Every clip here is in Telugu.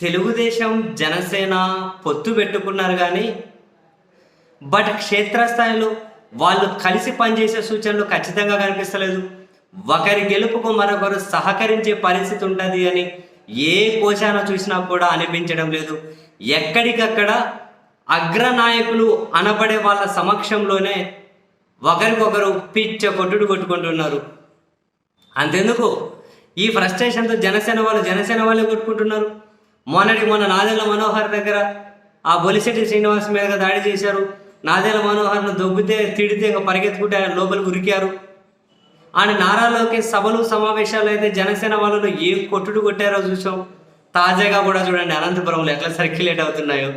తెలుగుదేశం జనసేన పొత్తు పెట్టుకున్నారు కానీ బట్ క్షేత్రస్థాయిలో వాళ్ళు కలిసి పనిచేసే సూచనలు ఖచ్చితంగా కనిపిస్తలేదు. ఒకరి గెలుపుకు మరొకరు సహకరించే పరిస్థితి ఉంటుంది అని ఏ కోశాన చూసినా కూడా అనిపించడం లేదు. ఎక్కడికక్కడ అగ్రనాయకులు అనబడే వాళ్ళ సమక్షంలోనే ఒకరికొకరు పిచ్చ కొట్టుడు కొట్టుకుంటున్నారు. అంతెందుకు? ఈ ఫ్రస్ట్రేషన్తో జనసేన వాళ్ళు జనసేన వాళ్ళే కొట్టుకుంటున్నారు. మొన్నటి మొన్న నాదెళ్ళ మనోహర్ దగ్గర ఆ బొలిశెట్టి శ్రీనివాస్ మీద దాడి చేశారు. నాదెళ్ళ మనోహర్ను దొబ్బితే తిడితే ఇంకా పరిగెత్తుకుంటే ఆయన లోపలికి ఉరికారు. ఆయన నారా లోకేష్ సభలు సమావేశాలు అయితే జనసేన వాళ్ళు ఏం కొట్టుడు కొట్టారో చూసాం. తాజాగా కూడా చూడండి అనంతపురంలో ఎట్లా సర్క్యులేట్ అవుతున్నాయో.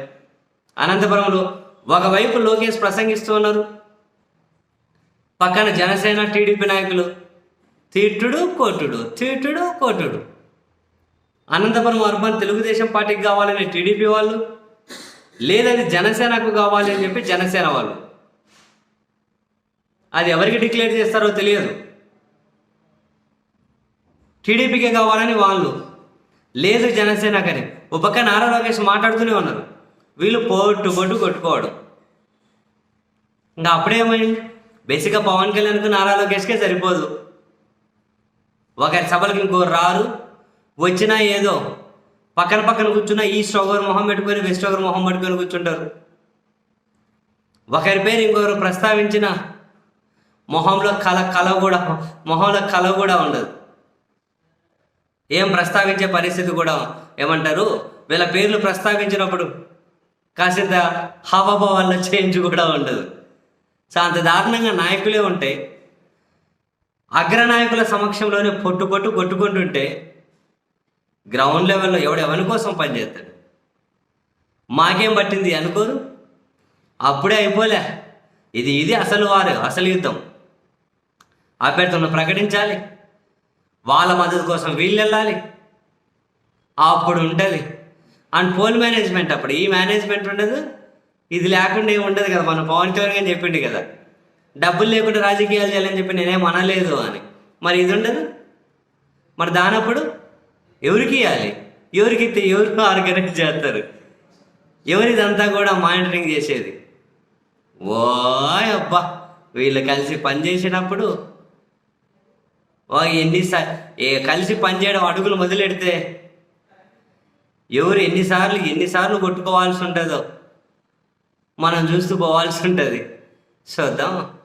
అనంతపురంలో ఒకవైపు లోకేష్ ప్రసంగిస్తూ ఉన్నారు. పక్కన జనసేన టీడీపీ నాయకులు తిట్టుడు కొట్టుడు తిట్టుడు కొట్టుడు. అనంతపురం అర్బన్ తెలుగుదేశం పార్టీకి కావాలని టీడీపీ వాళ్ళు లేదని జనసేనకు కావాలి అని చెప్పి జనసేన వాళ్ళు. అది ఎవరికి డిక్లేర్ చేస్తారో తెలియదు. టీడీపీకే కావాలని వాళ్ళు లేదు జనసేనకని. ఒక పక్క నారా లోకేష్ మాట్లాడుతూనే ఉన్నారు. వీళ్ళు పోటు పొట్టు కొట్టుకోవడం. ఇంకా అప్పుడేమైంది? బేసిక్గా పవన్ కళ్యాణ్కు నారా లోకేష్కే సరిపోదు. ఒకరి సభలకు ఇంకోరు రారు. వచ్చినా ఏదో పక్కన పక్కన కూర్చున్న ఈస్ట్ ఒకరు మొహం పెట్టుకొని వెస్ట్ ఒకరు మొహం పెట్టుకొని కూర్చుంటారు. ఒకరి పేరు ఇంకొకరు ప్రస్తావించిన మొహంలో కల కల కూడా మొహంలో కల కూడా ఉండదు. ఏం ప్రస్తావించే పరిస్థితి కూడా ఏమంటారు? వీళ్ళ పేర్లు ప్రస్తావించినప్పుడు కాసింత హావభావాల్లో చేంజ్ కూడా ఉండదు. సో అంత దారుణంగా నాయకులే ఉంటాయి అగ్రనాయకుల సమక్షంలోనే పొట్టు పొట్టు కొట్టుకుంటుంటే గ్రౌండ్ లెవెల్లో ఎవడు ఎవరి కోసం పనిచేస్తాడు మాకేం పట్టింది అనుకోరు? అప్పుడే అయిపోలే. ఇది ఇది అసలు వారు అసలు యుద్ధం. అభ్యర్థులను ప్రకటించాలి. వాళ్ళ మద్దతు కోసం వీళ్ళు వెళ్ళాలి అప్పుడు ఉంటుంది. అండ్ పోల్ మేనేజ్మెంట్ అప్పుడు ఈ మేనేజ్మెంట్ ఉండదు. ఇది లేకుండా ఏమి ఉండదు కదా? మన పవన్ కళ్యాణ్ గారు చెప్పిండు కదా. డబ్బులు లేకుండా రాజకీయాలు చేయాలని చెప్పి నేనేం అనలేదు అని. మరి ఇది ఉండదు? మరి దానప్పుడు ఎవరికి ఇవ్వాలి ఎవరికి ఇస్తే ఎవరు ఆర్గనైజ్ చేస్తారు? ఎవరిదంతా కూడా మానిటరింగ్ చేసేది? ఓ అబ్బా! వీళ్ళు కలిసి పని చేసినప్పుడు ఓ ఎన్నిసార్ ఏ కలిసి పనిచేయడం అడుగులు మొదలెడితే ఎవరు ఎన్నిసార్లు ఎన్నిసార్లు కొట్టుకోవాల్సి ఉంటుందో మనం చూస్తూ పోవాల్సి ఉంటుంది. చూద్దాం.